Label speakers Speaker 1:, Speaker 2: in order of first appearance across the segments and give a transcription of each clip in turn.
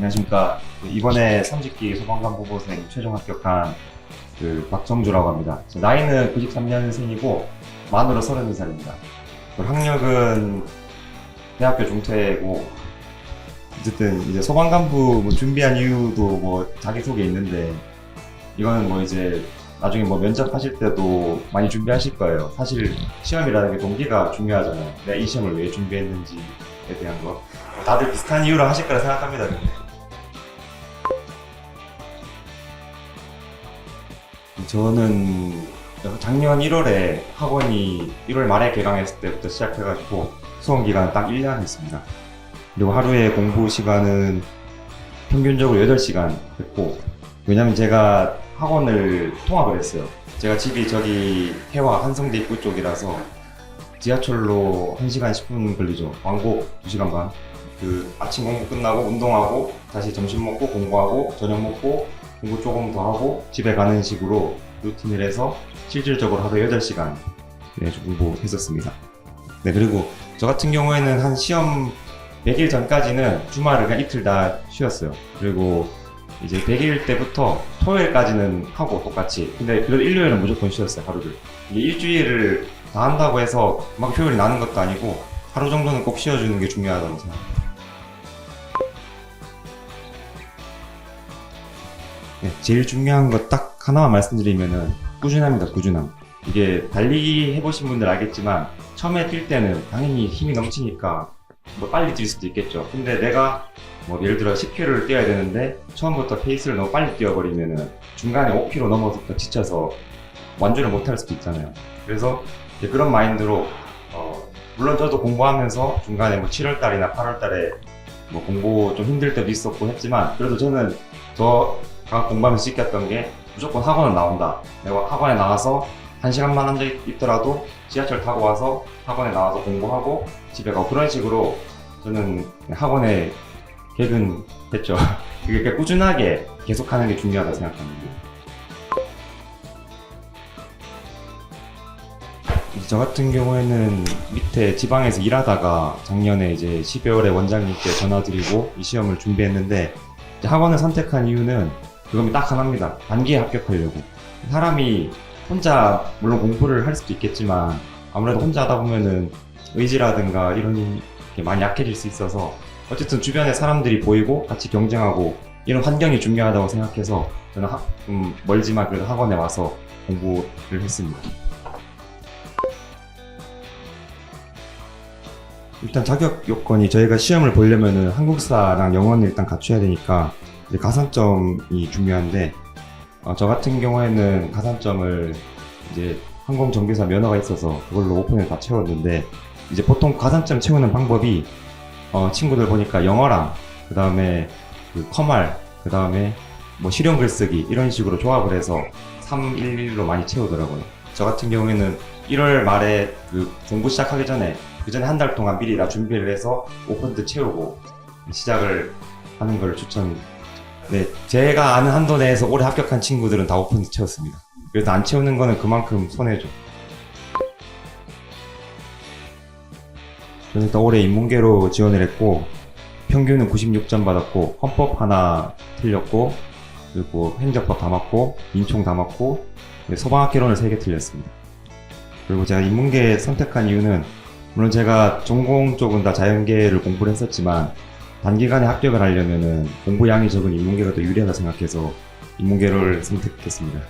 Speaker 1: 안녕하십니까. 그 이번에 30기 소방관 후보생 최종 합격한 그 박정주라고 합니다. 저 나이는 93년생이고 만으로 32살입니다. 학력은 대학교 중퇴고 어쨌든 이제 소방관부 뭐 준비한 이유도 뭐 자기소개 있는데 이거는 뭐 이제 나중에 뭐 면접하실 때도 많이 준비하실 거예요. 사실 시험이라는 게 동기가 중요하잖아요. 내가 이 시험을 왜 준비했는지에 대한 거. 다들 비슷한 이유로 하실 거라 생각합니다. 근데. 저는 작년 1월에 학원이 1월 말에 개강했을 때부터 시작해가지고 수험 기간 딱 1년 했습니다. 그리고 하루에 공부 시간은 평균적으로 8시간 했고 왜냐면 제가 학원을 통합을 했어요. 제가 집이 저기 해와 한성대 입구 쪽이라서 지하철로 1시간 10분 걸리죠. 왕복 2시간 반. 그 아침 공부 끝나고 운동하고 다시 점심 먹고 공부하고 저녁 먹고 공부 조금 더 하고 집에 가는 식으로 루틴을 해서 실질적으로 하루 8시간 네, 공부했었습니다. 네, 그리고 저 같은 경우에는 한 시험 100일 전까지는 주말을 그냥 이틀 다 쉬었어요. 그리고 이제 100일 때부터 토요일까지는 하고 똑같이. 근데 그래도 일요일은 무조건 쉬었어요, 하루를. 이게 일주일을 다 한다고 해서 막 효율이 나는 것도 아니고 하루 정도는 꼭 쉬어주는 게 중요하다고 생각합니다. 네, 제일 중요한 거 딱 하나만 말씀드리면은 꾸준합니다, 꾸준함. 이게 달리기 해보신 분들 알겠지만 처음에 뛸 때는 당연히 힘이 넘치니까 뭐 빨리 뛸 수도 있겠죠. 근데 내가 뭐 예를 들어 10km를 뛰어야 되는데 처음부터 페이스를 너무 빨리 뛰어버리면은 중간에 5km 넘어서부터 지쳐서 완주를 못할 수도 있잖아요. 그래서 그런 마인드로 어, 물론 저도 공부하면서 중간에 뭐 7월달이나 8월달에 뭐 공부 좀 힘들 때도 있었고 했지만 그래도 저는 저 강학 공부하면서 지켰던 게 무조건 학원은 나온다. 내가 학원에 나와서 한 시간만 앉아 있더라도 지하철 타고 와서 학원에 나와서 공부하고 집에 가고 그런 식으로 저는 학원에 개근했죠. 그게 꾸준하게 계속하는 게 중요하다 생각합니다. 저 같은 경우에는 밑에 지방에서 일하다가 작년에 이제 12월에 원장님께 전화드리고 이 시험을 준비했는데 학원을 선택한 이유는 그건 딱 하나입니다. 단기에 합격하려고. 사람이 혼자 물론 공부를 할 수도 있겠지만 아무래도 혼자 하다 보면은 의지라든가 이런 게 많이 약해질 수 있어서 어쨌든 주변에 사람들이 보이고 같이 경쟁하고 이런 환경이 중요하다고 생각해서 저는 하- 좀 멀지만 그래도 학원에 와서 공부를 했습니다. 일단 자격 요건이 저희가 시험을 보려면은 한국사랑 영어는 일단 갖춰야 되니까 가산점이 중요한데 어, 저 같은 경우에는 가산점을 이제 항공 정비사 면허가 있어서 그걸로 5분을 다 채웠는데 이제 보통 가산점 채우는 방법이 어, 친구들 보니까 영어랑 그 다음에 그 커말 그 다음에 뭐 실용 글쓰기 이런 식으로 조합을 해서 311로 많이 채우더라고요. 저 같은 경우에는 1월 말에 그 공부 시작하기 전에 그 전에 한 달 동안 미리 다 준비를 해서 5% 채우고 시작을 하는 걸 추천. 네, 제가 아는 한도 내에서 올해 합격한 친구들은 다5% 채웠습니다. 그래서 안 채우는 거는 그만큼 손해죠. 저는 일단 올해 인문계로 지원을 했고 평균은 96점 받았고 헌법 하나 틀렸고 그리고 행정법 다 맞고 민총 다 맞고 네, 소방학개론을 3개 틀렸습니다. 그리고 제가 인문계 선택한 이유는 물론 제가 전공 쪽은 다 자연계를 공부를 했었지만 단기간에 합격을 하려면은 공부량이 적은 인문계가 더 유리하다 생각해서 인문계를 선택했습니다.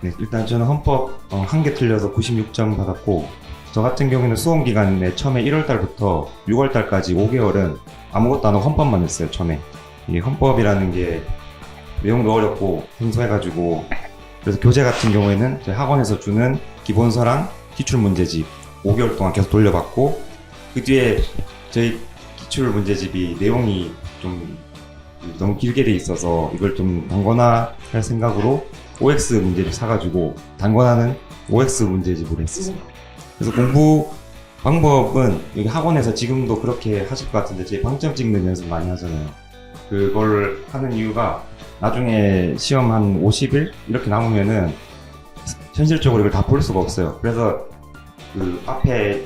Speaker 1: 네, 일단 저는 헌법 어, 한개 틀려서 96점 받았고 저 같은 경우에는 수험 기간에 처음에 1월 달부터 6월 달까지 5개월은 아무것도 안 하고 헌법만 했어요 처음에 이 헌법이라는 게 내용도 어렵고 생소해가지고 그래서 교재 같은 경우에는 저희 학원에서 주는 기본서랑 기출 문제집 5개월 동안 계속 돌려받고 그 뒤에 저희 기출 문제집이 내용이 좀 너무 길게 돼 있어서 이걸 좀 단권화 할 생각으로 OX 문제집 사가지고 단권화는 OX 문제집으로 했었어요. 그래서 공부 방법은 여기 학원에서 지금도 그렇게 하실 것 같은데 제 방점 찍는 연습 많이 하잖아요. 그걸 하는 이유가 나중에 시험 한 50일 이렇게 남으면은 현실적으로 이걸 다 볼 수가 없어요. 그래서 그 앞에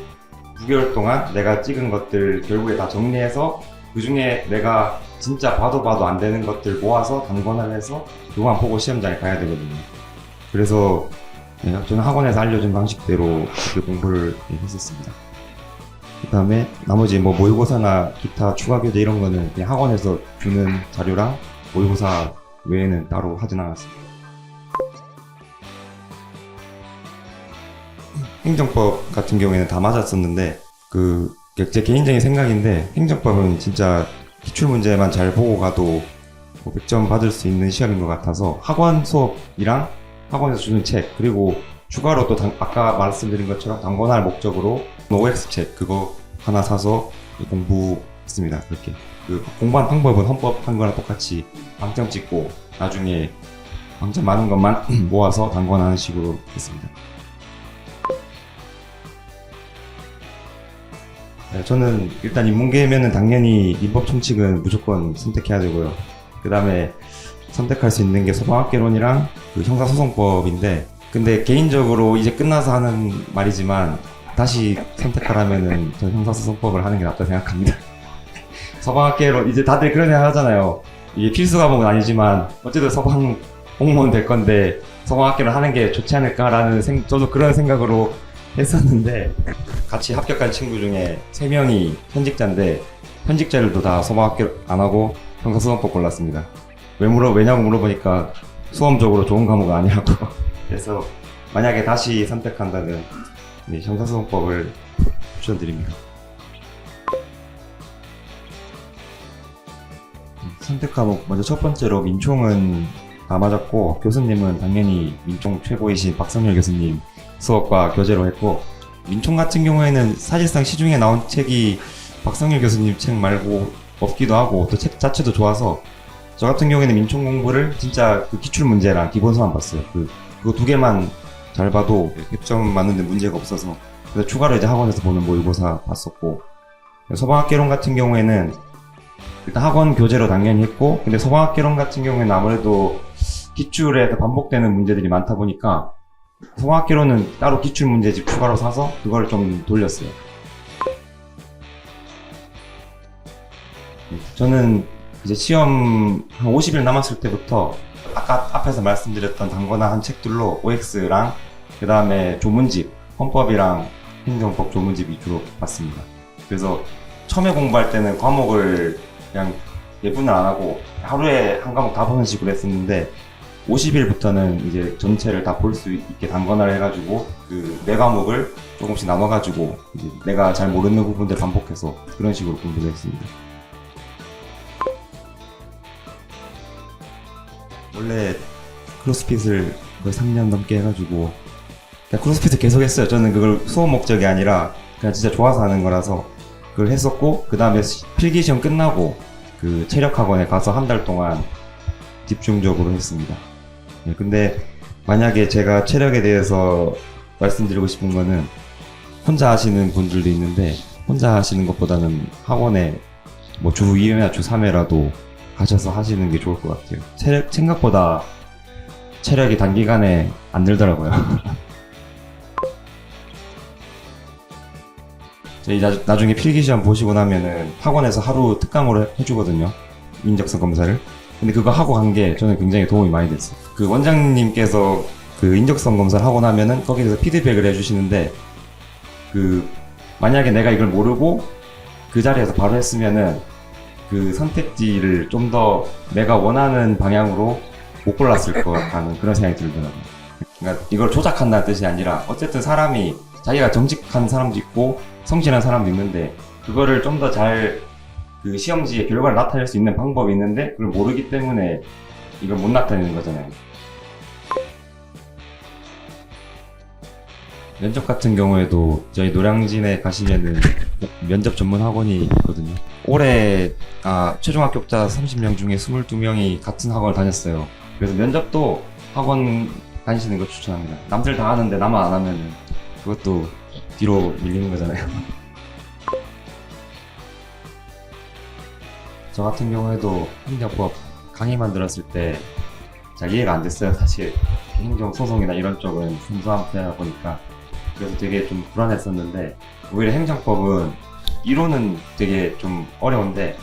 Speaker 1: 9개월 동안 내가 찍은 것들 결국에 다 정리해서 그 중에 내가 진짜 봐도 봐도 안 되는 것들 모아서 단권을 해서 그거만 보고 시험장에 가야 되거든요. 그래서 네, 저는 학원에서 알려준 방식대로 그 공부를 네, 했었습니다. 그 다음에 나머지 뭐 모의고사나 기타 추가 교재 이런 거는 그냥 학원에서 주는 자료랑 모의고사 외에는 따로 하진 않았습니다. 행정법 같은 경우에는 다 맞았었는데 그 제 개인적인 생각인데 행정법은 진짜 기출 문제만 잘 보고 가도 뭐 100점 받을 수 있는 시험인 것 같아서 학원 수업이랑 학원에서 주는 책 그리고 추가로 또 당- 아까 말씀드린 것처럼 단권할 목적으로 OX 책 그거 하나 사서 공부했습니다. 그렇게 그 공부한 방법은 헌법 한 거랑 똑같이 방점 찍고 나중에 방점 많은 것만 모아서 단권하는 식으로 했습니다. 저는 일단 인문계면은 당연히 민법 총칙은 무조건 선택해야 되고요. 그 다음에 선택할 수 있는 게 소방학개론이랑 그 형사소송법인데, 근데 개인적으로 이제 끝나서 하는 말이지만 다시 선택하라면은 저 형사소송법을 하는 게 낫다 생각합니다. 소방학개론 이제 다들 그런 생각 하잖아요. 이게 필수 과목은 아니지만 어쨌든 소방 공무원 될 건데 소방학개론 하는 게 좋지 않을까라는 생, 저도 그런 생각으로 했었는데 같이 합격한 친구 중에 3명이 현직자인데 현직자들도 다 소방학교 안 하고 형사소송법 골랐습니다. 왜 물어 왜냐고 물어보니까 수험적으로 좋은 과목은 아니라고 그래서 만약에 다시 선택한다면 네, 형사소송법을 추천드립니다. 음, 선택 과목 먼저 첫 번째로 민총은 다 맞았고 교수님은 당연히 민총 최고이신 박성열 교수님 수업과 교재로 했고 민총 같은 경우에는 사실상 시중에 나온 책이 박성일 교수님 책 말고 없기도 하고 또 책 자체도 좋아서 저 같은 경우에는 민총 공부를 진짜 그 기출 문제랑 기본서만 봤어요. 그 그거 두 개만 잘 봐도 100점 맞는데 문제가 없어서 그래서 추가로 이제 학원에서 보는 모의고사 봤었고 소방학개론 같은 경우에는 일단 학원 교재로 당연히 했고 근데 소방학개론 같은 경우에는 아무래도 기출에 반복되는 문제들이 많다 보니까 소방학개론은 따로 기출 문제집 추가로 사서 그걸 좀 돌렸어요. 저는 이제 시험 한 50일 남았을 때부터 아까 앞에서 말씀드렸던 단거나 한 책들로 OX랑 그 다음에 조문집, 헌법이랑 행정법 조문집 위주로 봤습니다. 그래서 처음에 공부할 때는 과목을 그냥 예분을 안 하고 하루에 한 과목 다 보는 식으로 했었는데 50일부터는 이제 전체를 다 볼 수 있게 단권화를 해가지고 그 네 과목을 조금씩 나눠가지고 이제 내가 잘 모르는 부분들 반복해서 그런 식으로 공부를 했습니다. 원래 크로스핏을 거의 3년 넘게 해가지고 그냥 크로스핏을 계속 했어요. 저는 그걸 수업 목적이 아니라 그냥 진짜 좋아서 하는 거라서 그걸 했었고 그 다음에 필기 시험 끝나고 그 체력 학원에 가서 한 달 동안 집중적으로 했습니다. 예, 근데 만약에 제가 체력에 대해서 말씀드리고 싶은 거는 혼자 하시는 분들도 있는데 혼자 하시는 것보다는 학원에 뭐주 2회나 주 3회라도 가셔서 하시는 게 좋을 것 같아요. 체력, 생각보다 체력이 단기간에 안 늘더라고요. 저희 나, 나중에 필기 시험 보시고 나면은 학원에서 하루 특강으로 해주거든요. 인적성 검사를. 근데 그거 하고 간 게 저는 굉장히 도움이 많이 됐어요. 그 원장님께서 그 인적성 검사를 하고 나면은 거기서 피드백을 해주시는데 그 만약에 내가 이걸 모르고 그 자리에서 바로 했으면은 그 선택지를 좀 더 내가 원하는 방향으로 못 골랐을 것 같다는 그런 생각이 들더라고요. 그러니까 이걸 조작한다는 뜻이 아니라 어쨌든 사람이 자기가 정직한 사람도 있고 성실한 사람도 있는데 그거를 좀 더 잘 그 시험지에 결과를 나타낼 수 있는 방법이 있는데 그걸 모르기 때문에 이걸 못 나타내는 거잖아요. 면접 같은 경우에도 저희 노량진에 가시면은 면접 전문 학원이 있거든요. 올해 아, 최종 합격자 30명 중에 22명이 같은 학원을 다녔어요. 그래서 면접도 학원 다니시는 거 추천합니다. 남들 다 하는데 나만 안 하면은 그것도 뒤로 밀리는 거잖아요. 저 같은 경우에도 행정법 강의만 들었을 때 잘 이해가 안 됐어요. 사실 행정 소송이나 이런 쪽은 순수한 분야다 보니까 그래서 되게 좀 불안했었는데 오히려 행정법은 이론은 되게 좀 어려운데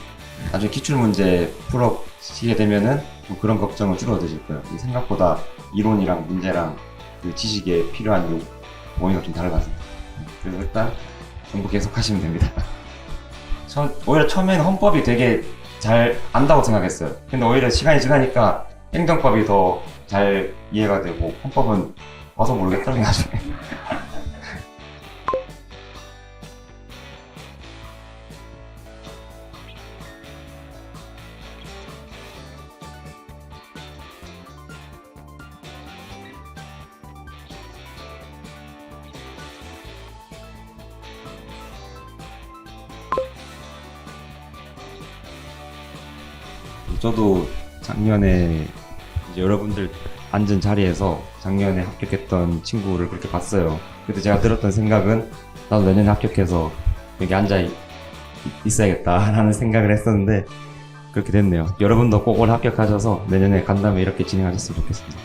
Speaker 1: 나중에 기출 문제 풀어시게 되면은 뭐 그런 걱정은 줄어드실 거예요. 이 생각보다 이론이랑 문제랑 그 지식에 필요한 요 범위가 좀 달라서 그래서 일단 공부 계속 하시면 됩니다. 전 오히려 처음에는 헌법이 되게 잘 안다고 생각했어요. 근데 오히려 시간이 지나니까 행정법이 더 잘 이해가 되고 헌법은 와서 모르겠더라고요 나중에. 저도 작년에 이제 여러분들 앉은 자리에서 작년에 합격했던 친구를 그렇게 봤어요. 그때 제가 들었던 생각은 나도 내년에 합격해서 여기 앉아 있- 있어야겠다라는 생각을 했었는데 그렇게 됐네요. 여러분도 꼭 올 합격하셔서 내년에 간담회 이렇게 진행하셨으면 좋겠습니다.